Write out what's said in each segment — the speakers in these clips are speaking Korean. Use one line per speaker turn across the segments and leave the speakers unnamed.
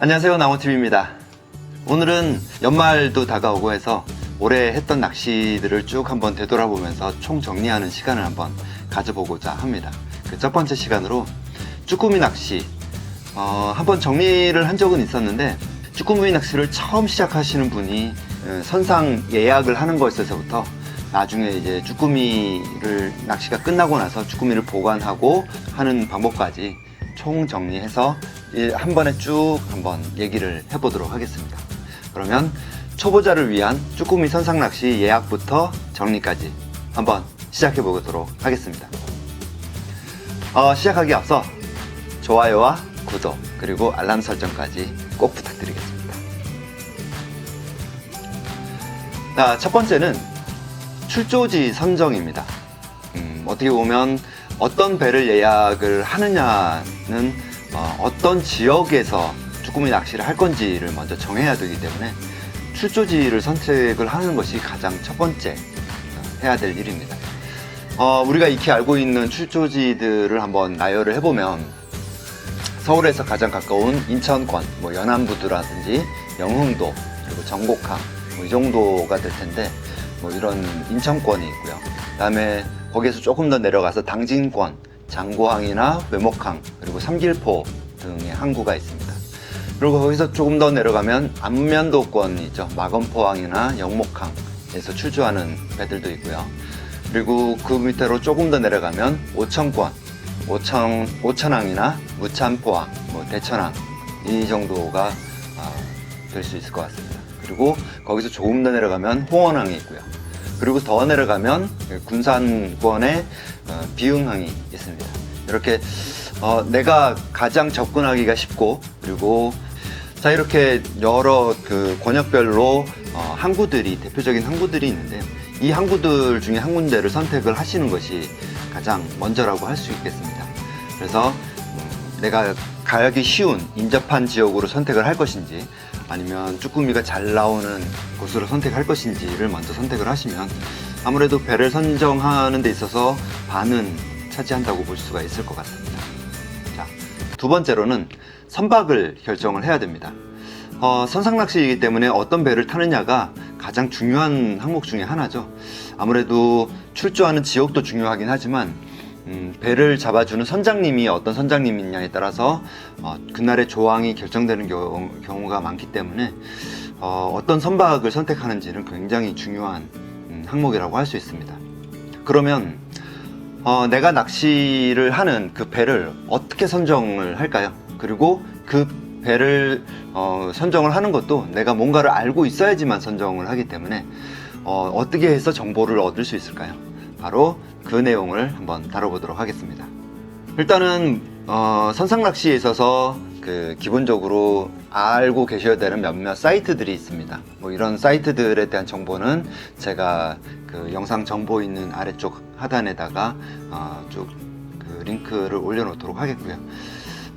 안녕하세요 나무TV입니다. 오늘은 연말도 다가오고 해서 올해 했던 낚시들을 쭉 한번 되돌아보면서 총 정리하는 시간을 한번 가져보고자 합니다. 그 첫 번째 시간으로 쭈꾸미 낚시. 어, 한번 정리를 한 적은 있었는데 쭈꾸미 낚시를 처음 시작하시는 분이 어, 선상 예약을 하는 것에서부터 나중에 이제 쭈꾸미를 낚시가 끝나고 나서 쭈꾸미를 보관하고 하는 방법까지 총 정리해서 이- 한 번에 쭉 한번 얘기를 해보도록 하겠습니다. 그러면 초보자를 위한 쭈꾸미 선상 낚시 예약부터 정리까지 한번 시작해 보도록 하겠습니다. 어, 시작하기 앞서 좋아요와 구독 그리고 알람 설정까지 꼭 부탁드리겠습니다. 자, 첫 번째는 출조지 선정입니다. 음, 어떻게 보면 어떤 배를 예약을 하느냐는 어, 떤 지역에서 쭈꾸미 낚시를 할 건지를 먼저 정해야 되기 때문에 출조지를 선택을 하는 것이 가장 첫 번째 어, 해야 될 일입니다. 어, 우리가 익히 알고 있는 출조지들을 한번 나열을 해보면 서울에서 가장 가까운 인천권, 뭐 연안부두라든지 영흥도, 그리고 전곡항, 뭐 이 정도가 될 텐데, 뭐 이런 인천권이 있고요. 그다음에 거기에서 조금 더 내려가서 당진권, 장고항이나 외목항, 그리고 삼길포 등의 항구가 있습니다. 그리고 거기서 조금 더 내려가면 안면도권이죠. 마건포항이나 영목항에서 출조하는 배들도 있고요. 그리고 그 밑으로 조금 더 내려가면 오천권, 오천, 오천항이나 무찬포항, 뭐 대천항 이 정도가 될수 있을 것 같습니다. 그리고 거기서 조금 더 내려가면 홍원항이 있고요. 그리고 더 내려가면 군산권의 어, 비흥항이 있습니다. 이렇게 어, 내가 가장 접근하기가 쉽고 그리고 자 이렇게 여러 그 권역별로 어, 항구들이 대표적인 항구들이 있는데 이 항구들 중에 한 군데를 선택을 하시는 것이 가장 먼저라고 할 수 있겠습니다. 그래서 음, 내가 가기 쉬운 인접한 지역으로 선택을 할 것인지 아니면 쭈꾸미가 잘 나오는 곳으로 선택할 것인지를 먼저 선택을 하시면 아무래도 배를 선정하는 데 있어서 반은 차지한다고 볼 수가 있을 것 같습니다. 자, 두 번째로는 선박을 결정을 해야 됩니다. 어, 선상낚시이기 때문에 어떤 배를 타느냐가 가장 중요한 항목 중에 하나죠. 아무래도 출조하는 지역도 중요하긴 하지만 음, 배를 잡아주는 선장님이 어떤 선장님이냐에 따라서 어, 그날의 조항이 결정되는 경우, 경우가 많기 때문에 어, 떤 선박을 선택하는지는 굉장히 중요한 음, 항목이라고 할 수 있습니다. 그러면 어, 내가 낚시를 하는 그 배를 어떻게 선정을 할까요? 그리고 그 배를 어, 선정을 하는 것도 내가 뭔가를 알고 있어야지만 선정을 하기 때문에 어, 어떻게 해서 정보를 얻을 수 있을까요? 바로 그 내용을 한번 다뤄보도록 하겠습니다. 일단은 어, 선상 낚시에 있어서 그 기본적으로 알고 계셔야 되는 몇몇 사이트들이 있습니다. 뭐 이런 사이트들에 대한 정보는 제가 그 영상 정보 있는 아래쪽 하단에다가 어, 쭉그 링크를 올려놓도록 하겠고요.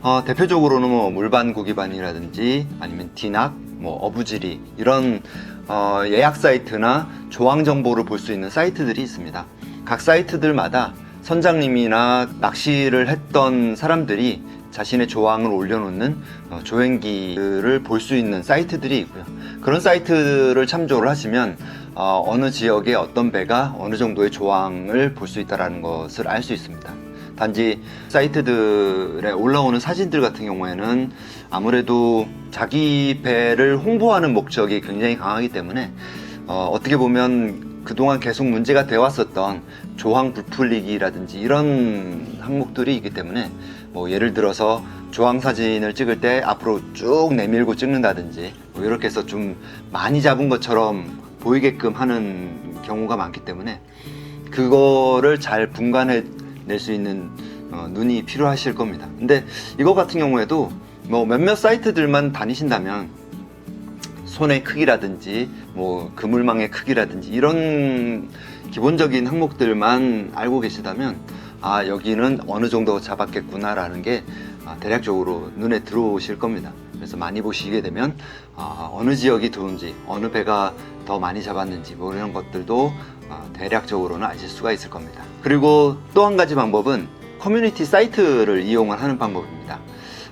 어, 대표적으로는 뭐 물반구 기반이라든지 아니면 디낙, 뭐 어부지리 이런 어, 예약 사이트나 조항 정보를 볼 수 있는 사이트들이 있습니다. 각 사이트들마다 선장님이나 낚시를 했던 사람들이 자신의 조항을 올려놓는 어, 조행기를 볼 수 있는 사이트들이 있고요. 그런 사이트를 참조를 하시면 어, 느 지역의 어떤 배가 어느 정도의 조항을 볼 수 있다는 것을 알 수 있습니다. 단지 사이트들에 올라오는 사진들 같은 경우에는 아무래도 자기 배를 홍보하는 목적이 굉장히 강하기 때문에 어, 떻게 보면 그동안 계속 문제가 되어 왔었던 조항 부풀리기라든지 이런 항목들이 있기 때문에 뭐 예를 들어서 조항 사진을 찍을 때 앞으로 쭉 내밀고 찍는다든지 뭐 이렇게 해서 좀 많이 잡은 것처럼 보이게끔 하는 경우가 많기 때문에 그거를 잘 분간해 낼 수 있는 어, 눈이 필요하실 겁니다. 근데 이거 같은 경우에도 뭐 몇몇 사이트들만 다니신다면 손의 크기라든지 뭐 그물망의 크기라든지 이런 기본적인 항목들만 알고 계시다면 아 여기는 어느 정도 잡았겠구나라는 게 아, 대략적으로 눈에 들어오실 겁니다. 그래서 많이 보시게 되면 아, 어느 지역이 좋은지 어느 배가 더 많이 잡았는지 뭐 이런 것들도 아, 대략적으로는 아실 수가 있을 겁니다. 그리고 또 한 가지 방법은 커뮤니티 사이트를 이용을 하는 방법입니다.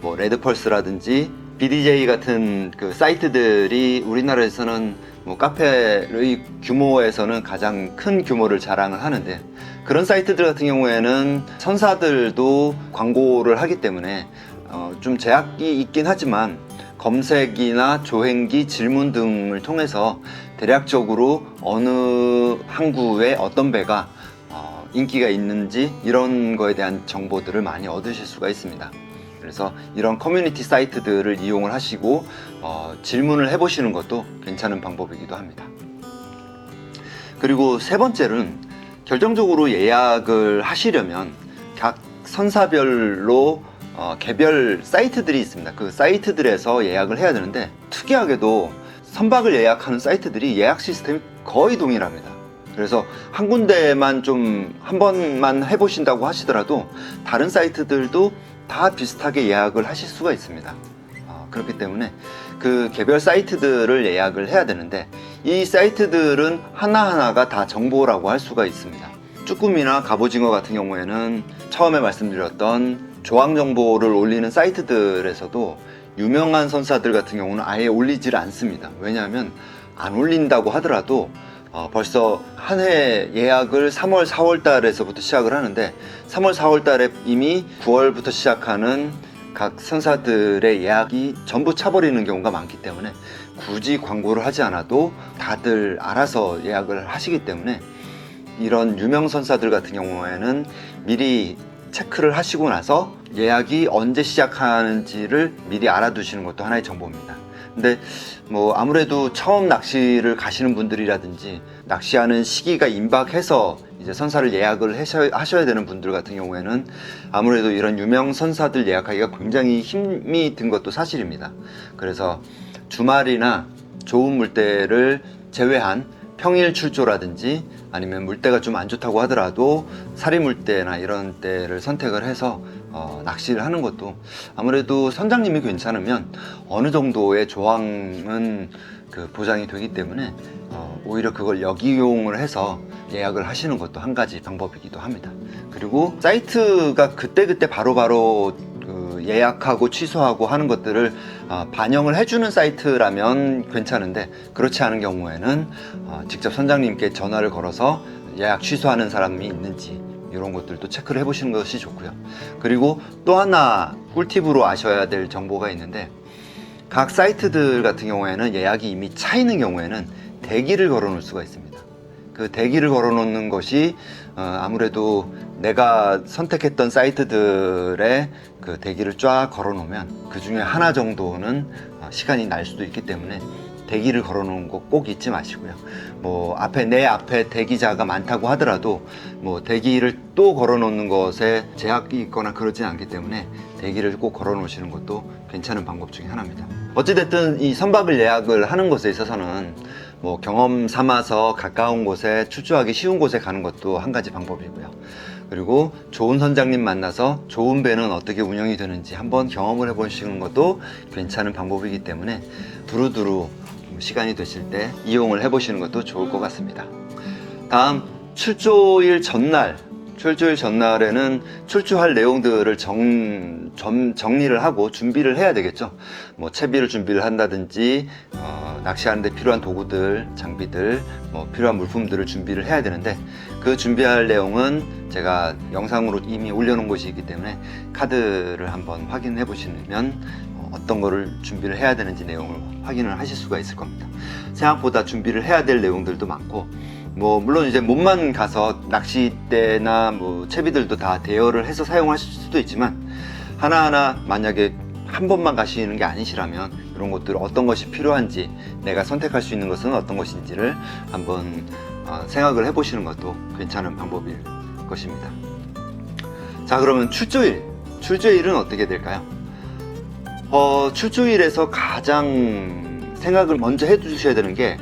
뭐 레드펄스라든지 BDJ 같은 그 사이트들이 우리나라에서는 뭐 카페의 규모에서는 가장 큰 규모를 자랑을 하는데 그런 사이트들 같은 경우에는 선사들도 광고를 하기 때문에 어, 좀 제약이 있긴 하지만 검색이나 조행기, 질문 등을 통해서 대략적으로 어느 항구에 어떤 배가 어, 인기가 있는지 이런 거에 대한 정보들을 많이 얻으실 수가 있습니다. 그래서 이런 커뮤니티 사이트들을 이용을 하시고 어, 질문을 해보시는 것도 괜찮은 방법이기도 합니다. 그리고 세 번째는 결정적으로 예약을 하시려면 각 선사별로 어, 개별 사이트들이 있습니다. 그 사이트들에서 예약을 해야 되는데 특이하게도 선박을 예약하는 사이트들이 예약 시스템이 거의 동일합니다. 그래서 한 군데만 좀 한 번만 해보신다고 하시더라도 다른 사이트들도 다 비슷하게 예약을 하실 수가 있습니다. 어, 그렇기 때문에 그 개별 사이트들을 예약을 해야 되는데 이 사이트들은 하나하나가 다 정보라고 할 수가 있습니다. 쭈꾸미나 갑오징어 같은 경우에는 처음에 말씀드렸던 조항 정보를 올리는 사이트들에서도 유명한 선사들 같은 경우는 아예 올리질 않습니다. 왜냐하면 안 올린다고 하더라도 어, 벌써 한 해 예약을 3월, 4월 달에서부터 시작을 하는데 3월, 4월 달에 이미 9월부터 시작하는 각 선사들의 예약이 전부 차버리는 경우가 많기 때문에 굳이 광고를 하지 않아도 다들 알아서 예약을 하시기 때문에 이런 유명 선사들 같은 경우에는 미리 체크를 하시고 나서 예약이 언제 시작하는지를 미리 알아두시는 것도 하나의 정보입니다. 근데 뭐 아무래도 처음 낚시를 가시는 분들이라든지 낚시하는 시기가 임박해서 이제 선사를 예약을 하셔- 하셔야 되는 분들 같은 경우에는 아무래도 이런 유명 선사들 예약하기가 굉장히 힘이 든 것도 사실입니다. 그래서 주말이나 좋은 물때를 제외한 평일 출조라든지 아니면 물때가 좀 안 좋다고 하더라도 사리 물때나 이런 때를 선택을 해서 어, 낚시를 하는 것도 아무래도 선장님이 괜찮으면 어느 정도의 조항은 그 보장이 되기 때문에 어, 오히려 그걸 역이용을 해서 예약을 하시는 것도 한 가지 방법이기도 합니다. 그리고 사이트가 그때그때 바로바로 그 예약하고 취소하고 하는 것들을 어, 반영을 해주는 사이트라면 괜찮은데 그렇지 않은 경우에는 어, 직접 선장님께 전화를 걸어서 예약 취소하는 사람이 있는지 이런 것들도 체크를 해보시는 것이 좋고요. 그리고 또 하나 꿀팁으로 아셔야 될 정보가 있는데 각 사이트들 같은 경우에는 예약이 이미 차 있는 경우에는 대기를 걸어 놓을 수가 있습니다. 그 대기를 걸어 놓는 것이 어, 아무래도 내가 선택했던 사이트들의 그 대기를 쫙 걸어 놓으면 그 중에 하나 정도는 어, 시간이 날 수도 있기 때문에 대기를 걸어 놓은 거 꼭 잊지 마시고요. 뭐 앞에 내 앞에 대기자가 많다고 하더라도 뭐 대기를 또 걸어 놓는 것에 제약이 있거나 그러지 않기 때문에 대기를 꼭 걸어 놓으시는 것도 괜찮은 방법 중에 하나입니다. 어찌됐든 이 선박을 예약을 하는 것에 있어서는 뭐 경험 삼아서 가까운 곳에 출조하기 쉬운 곳에 가는 것도 한 가지 방법이고요. 그리고 좋은 선장님 만나서 좋은 배는 어떻게 운영이 되는지 한번 경험을 해보시는 것도 괜찮은 방법이기 때문에 두루두루 시간이 되실 때 이용을 해보시는 것도 좋을 것 같습니다. 다음 출조일 전날 출조일 전날에는 출조할 내용들을 정, 점- 정리를 하고 준비를 해야 되겠죠. 뭐 채비를 준비를 한다든지 어, 낚시하는데 필요한 도구들, 장비들, 뭐 필요한 물품들을 준비를 해야 되는데 그 준비할 내용은 제가 영상으로 이미 올려놓은 것이 있기 때문에 카드를 한번 확인해 보시면 어, 어떤 거를 준비를 해야 되는지 내용을 확인을 하실 수가 있을 겁니다. 생각보다 준비를 해야 될 내용들도 많고 뭐 물론 이제 몸만 가서 낚싯대나 뭐 채비들도 다 대여를 해서 사용하실 수도 있지만 하나하나 만약에 한 번만 가시는 게 아니시라면 이런 것들 어떤 것이 필요한지 내가 선택할 수 있는 것은 어떤 것인지를 한번 어, 생각을 해보시는 것도 괜찮은 방법일 것입니다. 자 그러면 출조일 출조일은 어떻게 될까요? 어, 출조일에서 가장 생각을 먼저 해두셔야 되는 게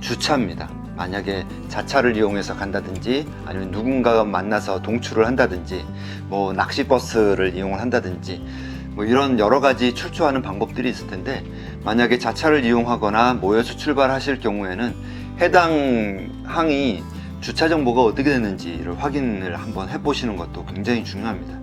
주차입니다. 만약에 자차를 이용해서 간다든지 아니면 누군가가 만나서 동출을 한다든지 뭐 낚시버스를 이용을 한다든지 뭐 이런 여러 가지 출조하는 방법들이 있을 텐데 만약에 자차를 이용하거나 모여서 출발하실 경우에는 해당 항이 주차 정보가 어떻게 되는지를 확인을 한번 해보시는 것도 굉장히 중요합니다.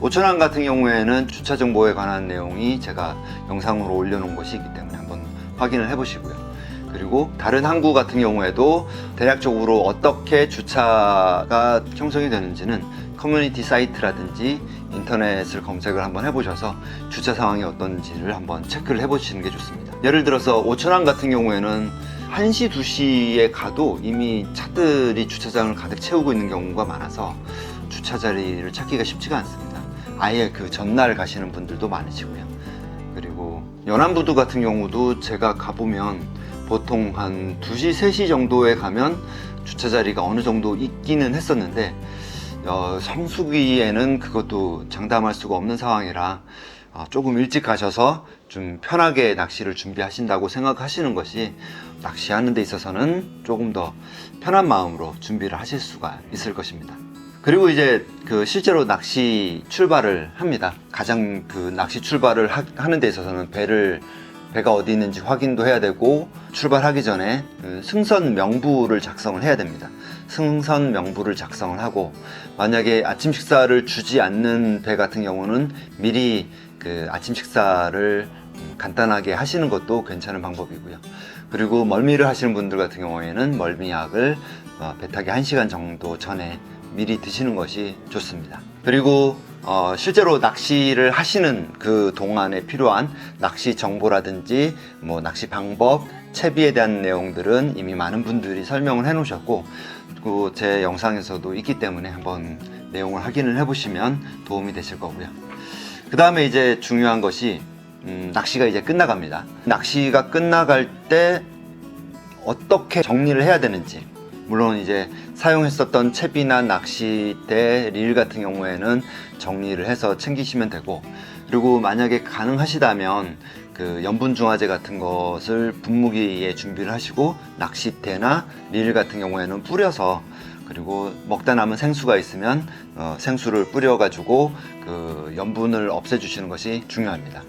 오천항 같은 경우에는 주차 정보에 관한 내용이 제가 영상으로 올려놓은 것이 있기 때문에 한번 확인을 해보시고요. 그리고 다른 항구 같은 경우에도 대략적으로 어떻게 주차가 형성이 되는지는 커뮤니티 사이트라든지 인터넷을 검색을 한번 해보셔서 주차 상황이 어떤지를 한번 체크를 해보시는 게 좋습니다. 예를 들어서 오천항 같은 경우에는 1시, 2시에 가도 이미 차들이 주차장을 가득 채우고 있는 경우가 많아서 주차 자리를 찾기가 쉽지가 않습니다. 아예 그 전날 가시는 분들도 많으시고요. 그리고 연안부두 같은 경우도 제가 가보면 보통 한 2시, 3시 정도에 가면 주차 자리가 어느 정도 있기는 했었는데 어, 성수기에는 그것도 장담할 수가 없는 상황이라 어, 조금 일찍 가셔서 좀 편하게 낚시를 준비하신다고 생각하시는 것이 낚시하는 데 있어서는 조금 더 편한 마음으로 준비를 하실 수가 있을 것입니다. 그리고 이제 그 실제로 낚시 출발을 합니다. 가장 그 낚시 출발을 하, 하는 데 있어서는 배를 배가 어디 있는지 확인도 해야 되고 출발하기 전에 그 승선 명부를 작성을 해야 됩니다. 승선 명부를 작성을 하고 만약에 아침 식사를 주지 않는 배 같은 경우는 미리 그 아침 식사를 음, 간단하게 하시는 것도 괜찮은 방법이고요. 그리고 멀미를 하시는 분들 같은 경우에는 멀미약을 어, 배 타기 1시간 정도 전에 미리 드시는 것이 좋습니다. 그리고 어, 실제로 낚시를 하시는 그 동안에 필요한 낚시 정보라든지 뭐 낚시 방법, 채비에 대한 내용들은 이미 많은 분들이 설명을 해 놓으셨고 그리고 제 영상에서도 있기 때문에 한번 내용을 확인을 해 보시면 도움이 되실 거고요. 그 다음에 이제 중요한 것이 음, 낚시가 이제 끝나갑니다. 낚시가 끝나갈 때 어떻게 정리를 해야 되는지 물론 이제 사용했었던 채비나 낚싯대, 릴 같은 경우에는 정리를 해서 챙기시면 되고 그리고 만약에 가능하시다면 그 염분 중화제 같은 것을 분무기에 준비를 하시고 낚싯대나 릴 같은 경우에는 뿌려서 그리고 먹다 남은 생수가 있으면 어, 생수를 뿌려 가지고 그 염분을 없애주시는 것이 중요합니다.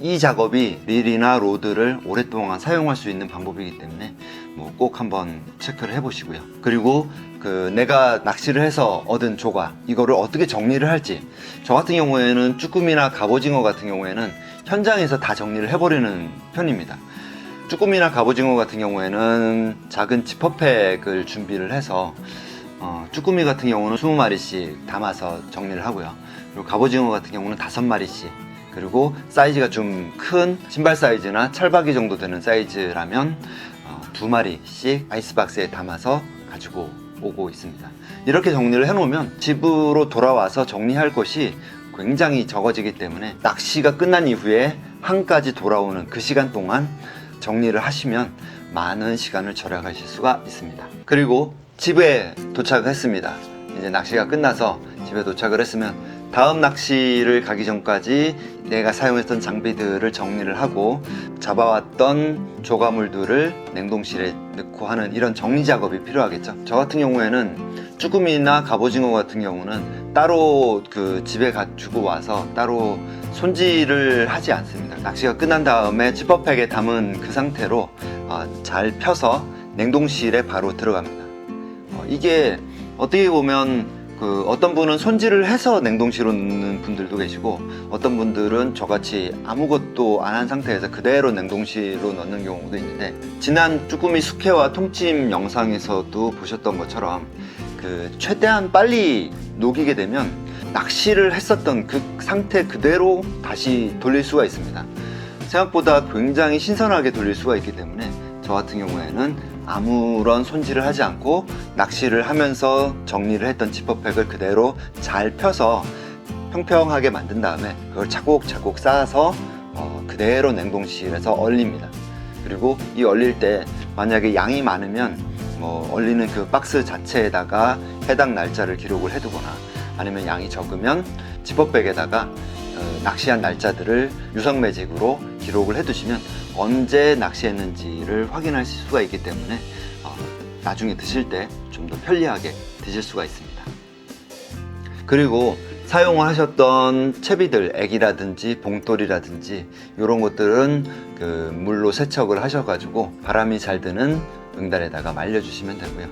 이 작업이 릴이나 로드를 오랫동안 사용할 수 있는 방법이기 때문에 뭐 꼭 한번 체크를 해보시고요. 그리고 그 내가 낚시를 해서 얻은 조각 이거를 어떻게 정리를 할지 저 같은 경우에는 쭈꾸미나 갑오징어 같은 경우에는 현장에서 다 정리를 해버리는 편입니다. 쭈꾸미나 갑오징어 같은 경우에는 작은 지퍼팩을 준비를 해서 어, 쭈꾸미 같은 경우는 20마리씩 담아서 정리를 하고요. 그리고 갑오징어 같은 경우는 5마리씩 그리고 사이즈가 좀 큰 신발 사이즈나 찰박이 정도 되는 사이즈라면 어, 두 마리씩 아이스박스에 담아서 가지고 오고 있습니다. 이렇게 정리를 해놓으면 집으로 돌아와서 정리할 것이 굉장히 적어지기 때문에 낚시가 끝난 이후에 항까지 돌아오는 그 시간 동안 정리를 하시면 많은 시간을 절약하실 수가 있습니다. 그리고 집에 도착을 했습니다. 이제 낚시가 끝나서 집에 도착을 했으면 다음 낚시를 가기 전까지 내가 사용했던 장비들을 정리를 하고 잡아왔던 조가물들을 냉동실에 넣고 하는 이런 정리 작업이 필요하겠죠. 저 같은 경우에는 쭈꾸미나 갑오징어 같은 경우는 따로 그 집에 가지고 와서 따로 손질을 하지 않습니다. 낚시가 끝난 다음에 지퍼팩에 담은 그 상태로 어, 잘 펴서 냉동실에 바로 들어갑니다. 어, 이게 어떻게 보면 그 어떤 분은 손질을 해서 냉동실로 넣는 분들도 계시고 어떤 분들은 저같이 아무것도 안 한 상태에서 그대로 냉동실로 넣는 경우도 있는데 지난 쭈꾸미 숙회와 통찜 영상에서도 보셨던 것처럼 그 최대한 빨리 녹이게 되면 낚시를 했었던 그 상태 그대로 다시 돌릴 수가 있습니다. 생각보다 굉장히 신선하게 돌릴 수가 있기 때문에 저 같은 경우에는 아무런 손질을 하지 않고 낚시를 하면서 정리를 했던 지퍼팩을 그대로 잘 펴서 평평하게 만든 다음에 그걸 차곡차곡 쌓아서 어, 그대로 냉동실에서 얼립니다. 그리고 이 얼릴 때 만약에 양이 많으면 뭐 얼리는 그 박스 자체에다가 해당 날짜를 기록을 해두거나 아니면 양이 적으면 지퍼백에다가 어, 낚시한 날짜들을 유성 매직으로 기록을 해두시면 언제 낚시했는지를 확인하실 수가 있기 때문에 어, 나중에 드실 때 좀 더 편리하게 드실 수가 있습니다. 그리고 사용을 하셨던 채비들, 액이라든지 봉돌이라든지 이런 것들은 그 물로 세척을 하셔가지고 바람이 잘 드는 응달에다가 말려주시면 되고요.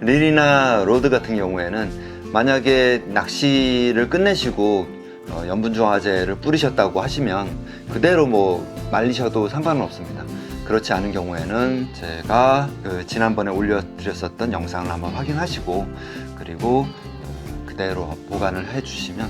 릴이나 로드 같은 경우에는 만약에 낚시를 끝내시고 어, 염분중화제를 뿌리셨다고 하시면 그대로 뭐 말리셔도 상관은 없습니다. 그렇지 않은 경우에는 제가 그 지난번에 올려드렸었던 영상을 한번 확인하시고 그리고 어, 그대로 보관을 해주시면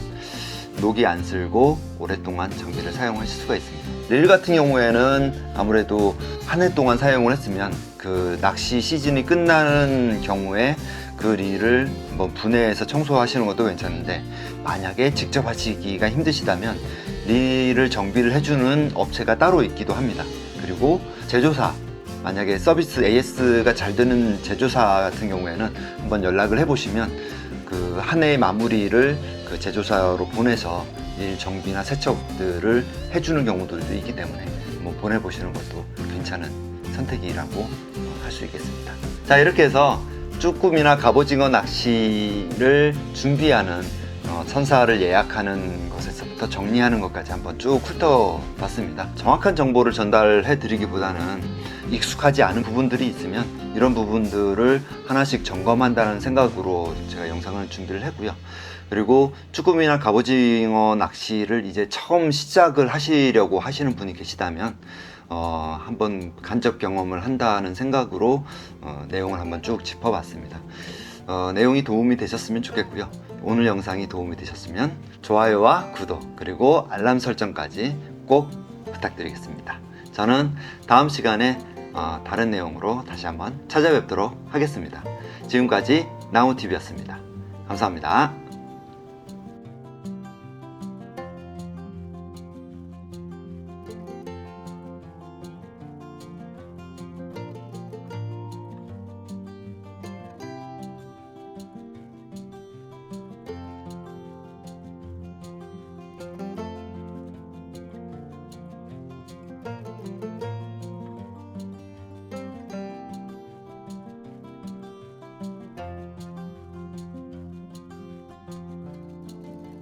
녹이 안 슬고 오랫동안 장비를 사용하실 수가 있습니다. 릴 같은 경우에는 아무래도 한 해 동안 사용을 했으면 그 낚시 시즌이 끝나는 경우에 그 릴을 한번 분해해서 청소하시는 것도 괜찮은데 만약에 직접 하시기가 힘드시다면 릴을 정비를 해주는 업체가 따로 있기도 합니다. 그리고 제조사 만약에 서비스 AS가 잘 되는 제조사 같은 경우에는 한번 연락을 해보시면 그 한 해의 마무리를 그 제조사로 보내서 일 정비나 세척들을 해주는 경우들도 있기 때문에 한번 보내보시는 것도 괜찮은 선택이라고 할 수 있겠습니다. 자 이렇게 해서 쭈꾸미나 갑오징어 낚시를 준비하는 어, 선사를 예약하는 것에서부터 정리하는 것까지 한번 쭉 훑어봤습니다. 정확한 정보를 전달해 드리기보다는 익숙하지 않은 부분들이 있으면 이런 부분들을 하나씩 점검한다는 생각으로 제가 영상을 준비를 했고요. 그리고 쭈꾸미나 갑오징어 낚시를 이제 처음 시작을 하시려고 하시는 분이 계시다면 어, 한번 간접 경험을 한다는 생각으로 어, 내용을 한번 쭉 짚어봤습니다. 어, 내용이 도움이 되셨으면 좋겠고요. 오늘 영상이 도움이 되셨으면 좋아요와 구독 그리고 알람 설정까지 꼭 부탁드리겠습니다. 저는 다음 시간에 어, 다른 내용으로 다시 한번 찾아뵙도록 하겠습니다. 지금까지 나우TV였습니다. 감사합니다.